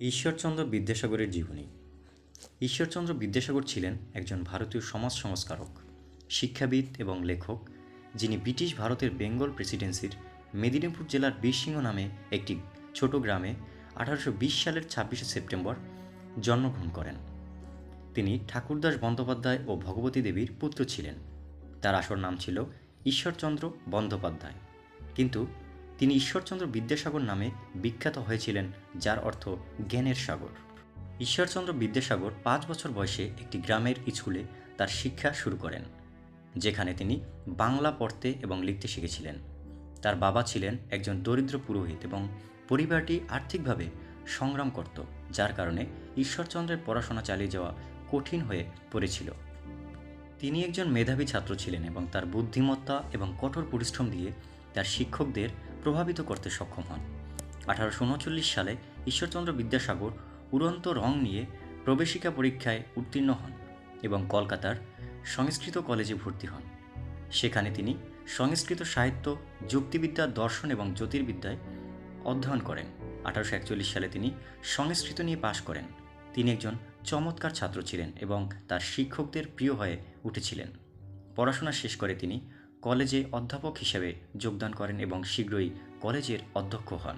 ঈশ্বরচন্দ্র বিদ্যাসাগরের জীবনী। ঈশ্বরচন্দ্র বিদ্যাসাগর ছিলেন একজন ভারতীয় সমাজ সংস্কারক, শিক্ষাবিদ এবং লেখক, যিনি ব্রিটিশ ভারতের বেঙ্গল প্রেসিডেন্সির মেদিনীপুর জেলার বীরসিংহ নামে একটি ছোট গ্রামে আঠারোশো বিশ সালের ছাব্বিশে সেপ্টেম্বর জন্মগ্রহণ করেন। তিনি ঠাকুরদাস বন্দ্যোপাধ্যায় ও ভগবতী দেবীর পুত্র ছিলেন। তার আসল নাম ছিল ঈশ্বরচন্দ্র বন্দ্যোপাধ্যায়। কিন্তু তিনি ঈশ্বরচন্দ্র বিদ্যাসাগর নামে বিখ্যাত হয়েছিলেন, যার অর্থ জ্ঞানের সাগর। ঈশ্বরচন্দ্র বিদ্যাসাগর পাঁচ বছর বয়সে একটি গ্রামের স্কুলে তার শিক্ষা শুরু করেন, যেখানে তিনি বাংলা পড়তে এবং লিখতে শিখেছিলেন। তার বাবা ছিলেন একজন দরিদ্র পুরোহিত এবং পরিবারটি আর্থিকভাবে সংগ্রাম করত, যার কারণে ঈশ্বরচন্দ্রের পড়াশোনা চালিয়ে যাওয়া কঠিন হয়ে পড়েছিল। তিনি একজন মেধাবী ছাত্র ছিলেন এবং তার বুদ্ধিমত্তা এবং কঠোর পরিশ্রম দিয়ে তার শিক্ষকদের প্রভাবিত করতে সক্ষম হন। আঠারোশো উনচল্লিশ সালে ঈশ্বরচন্দ্র বিদ্যাসাগর উড়ন্ত রং নিয়ে প্রবেশিকা পরীক্ষায় উত্তীর্ণ হন এবং কলকাতার সংস্কৃত কলেজে ভর্তি হন। সেখানে তিনি সংস্কৃত সাহিত্য, যুক্তিবিদ্যা, দর্শন এবং জ্যোতির্বিদ্যায় অধ্যয়ন করেন। আঠারোশো একচল্লিশ সালে তিনি সংস্কৃত নিয়ে পাশ করেন। তিনি একজন চমৎকার ছাত্র ছিলেন এবং তার শিক্ষকদের প্রিয় হয়ে উঠেছিলেন। পড়াশোনা শেষ করে তিনি কলেজে অধ্যাপক হিসেবে যোগদান করেন এবং শীঘ্রই কলেজের অধ্যক্ষ হন।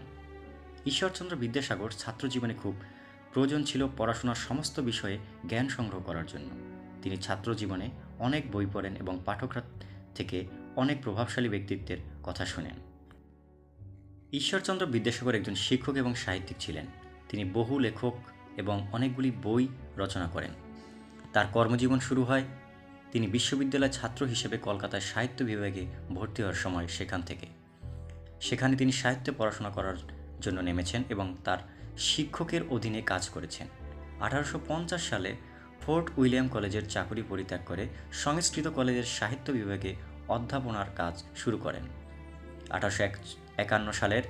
ঈশ্বরচন্দ্র বিদ্যাসাগর ছাত্র জীবনে খুব প্রয়োজন ছিল পড়াশোনার সমস্ত বিষয়ে জ্ঞান সংগ্রহ করার জন্য। তিনি ছাত্র জীবনে অনেক বই পড়েন এবং পাঠকরা থেকে অনেক প্রভাবশালী ব্যক্তিত্বের কথা শোনেন। ঈশ্বরচন্দ্র বিদ্যাসাগর একজন শিক্ষক এবং সাহিত্যিক ছিলেন। তিনি বহু লেখক এবং অনেকগুলি বই রচনা করেন। তার কর্মজীবন শুরু হয় তিনি বিশ্ববিদ্যালয়ের ছাত্র হিসেবে কলকাতায় সাহিত্য বিভাগে ভর্তি হওয়ার সময় সেখান থেকে। সেখানে তিনি সাহিত্যে পড়াশোনা করার জন্য নেমেছেন এবং তার শিক্ষকের অধীনে কাজ করেছেন। আঠারোশো পঞ্চাশ সালে ফোর্ট উইলিয়াম কলেজের চাকরি পরিত্যাগ করে সংস্কৃত কলেজের সাহিত্য বিভাগে অধ্যাপনার কাজ শুরু করেন। আঠারোশো এক একান্ন সালের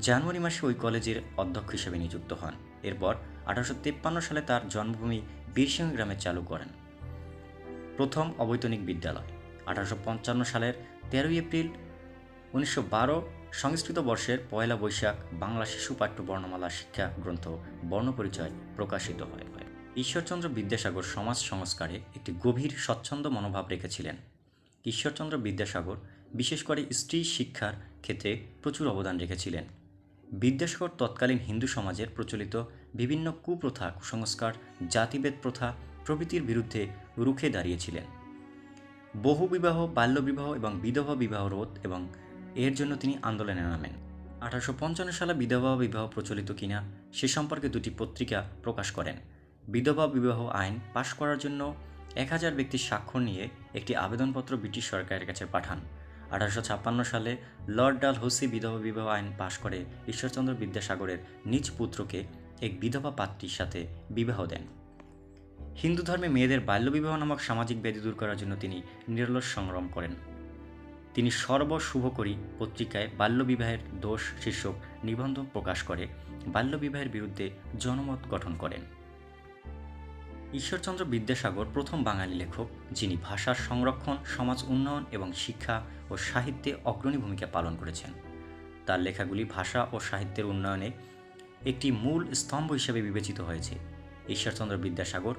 জানুয়ারি মাসে ওই কলেজের অধ্যক্ষ হিসেবে নিযুক্ত হন। এরপর আঠারোশো সালে তার জন্মভূমি বীরসিংহ গ্রামে চালু করেন। প্রথম অবৈতনিক বিদ্যালয়। আঠারোশো পঞ্চান্ন সালের তেরোই এপ্রিল উনিশশো বারো সংস্কৃত বর্ষের পয়লা বৈশাখ বাংলা শিশু পাঠ্য বর্ণমালা শিক্ষা গ্রন্থ বর্ণপরিচয় প্রকাশিত হয়। ঈশ্বরচন্দ্র বিদ্যাসাগর সমাজ সংস্কারে একটি গভীর স্বচ্ছন্দ মনোভাব রেখেছিলেন। ঈশ্বরচন্দ্র বিদ্যাসাগর বিশেষ করে স্ত্রী শিক্ষার ক্ষেত্রে প্রচুর অবদান রেখেছিলেন। বিদ্যাসাগর তৎকালীন হিন্দু সমাজের প্রচলিত বিভিন্ন কুপ্রথা কুসংস্কার, জাতিভেদ প্রথা প্রভৃতির বিরুদ্ধে রুখে দাঁড়িয়েছিলেন। বহুবিবাহ বাল্যবিবাহ এবং বিধবা বিবাহ রোধ এবং এর জন্য তিনি আন্দোলনে নামেন। আঠারোশো পঞ্চান্ন সালে বিধবা বিবাহ প্রচলিত কিনা সে সম্পর্কে দুটি পত্রিকা প্রকাশ করেন। বিধবা বিবাহ আইন পাশ করার জন্য এক হাজার ব্যক্তির স্বাক্ষর নিয়ে একটি আবেদনপত্র ব্রিটিশ সরকারের কাছে পাঠান। আঠারোশো ছাপ্পান্ন সালে লর্ড ডাল হোসি বিধবা বিবাহ আইন পাশ করে ঈশ্বরচন্দ্র বিদ্যাসাগরের নিজ পুত্রকে এক বিধবা পাত্রীর সাথে বিবাহ দেন। হিন্দু ধর্মে মেয়েদের বাল্যবিবাহ নামক সামাজিক ব্যাধি দূর করার জন্য তিনি নিরলস সংগ্রাম করেন। তিনি সর্বশুভকরী পত্রিকায় বাল্যবিবাহের দোষ শীর্ষক নিবন্ধ প্রকাশ করে, বাল্যবিবাহের বিরুদ্ধে জনমত গঠন করেন। ঈশ্বরচন্দ্র বিদ্যাসাগর প্রথম বাঙালি লেখক, যিনি ভাষার সংরক্ষণ, সমাজ উন্নয়ন এবং শিক্ষা ও সাহিত্যে অগ্রণী ভূমিকা পালন করেছেন। তার লেখাগুলি ভাষা ও সাহিত্যের উন্নয়নে একটি মূল স্তম্ভ হিসেবে বিবেচিত হয়েছে। ঈশ্বরচন্দ্র বিদ্যাসাগর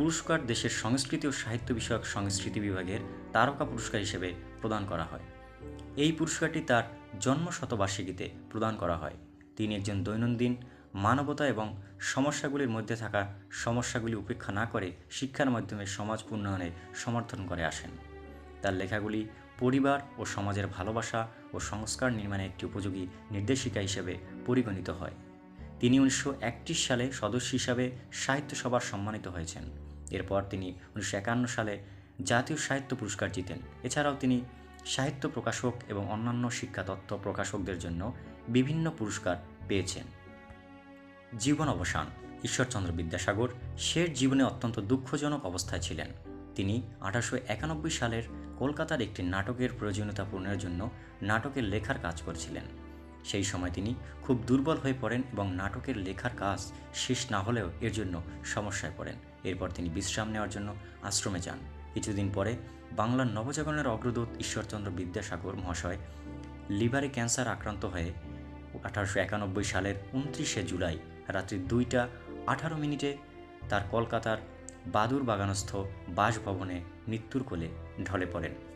পুরস্কার দেশের সংস্কৃতি ও সাহিত্য বিষয়ক সংস্কৃতি বিভাগের তারকা পুরস্কার হিসেবে প্রদান করা হয়। এই পুরস্কারটি তার জন্ম শতবার্ষিকীতে প্রদান করা হয়। তিনি একজন দৈনন্দিন মানবতা এবং সমস্যাগুলির মধ্যে থাকা সমস্যাগুলি উপেক্ষা না করে শিক্ষার মাধ্যমে সমাজ উন্নয়নে সমর্থন করে আসেন। তার লেখাগুলি পরিবার ও সমাজের ভালোবাসা ও সংস্কার নির্মাণে একটি উপযোগী নির্দেশিকা হিসেবে পরিগণিত হয়। তিনি উনিশশো একত্রিশ সালে সদস্য হিসাবে সাহিত্য সভার সম্মানিত হয়েছেন। এরপর তিনি উনিশশো একান্ন সালে জাতীয় সাহিত্য পুরস্কার জিতেন। এছাড়াও তিনি সাহিত্য প্রকাশক এবং অন্যান্য শিক্ষাতত্ত্ব প্রকাশকদের জন্য বিভিন্ন পুরস্কার পেয়েছেন। জীবন অবসান, ঈশ্বরচন্দ্র বিদ্যাসাগর শেষ জীবনে অত্যন্ত দুঃখজনক অবস্থায় ছিলেন। তিনি আঠারোশো একানব্বই সালের কলকাতার একটি নাটকের প্রয়োজনীয়তা পূরণের জন্য নাটকের লেখার কাজ করছিলেন। সেই সময় তিনি খুব দুর্বল হয়ে পড়েন এবং নাটকের লেখার কাজ শেষ না হলেও এর জন্য সমস্যায় পড়েন। এরপর তিনি বিশ্রাম নেওয়ার জন্য আশ্রমে যান। কিছুদিন পরে বাংলার নবজাগরণের অগ্রদূত ঈশ্বরচন্দ্র বিদ্যাসাগর মহাশয় লিভারে ক্যান্সার আক্রান্ত হয়ে আঠারোশো একানব্বই সালের উনত্রিশে জুলাই রাত্রি দুইটা আঠারো মিনিটে তার কলকাতার বাদুর বাগানস্থ বাসভবনে মৃত্যুর কোলে ঢলে পড়েন।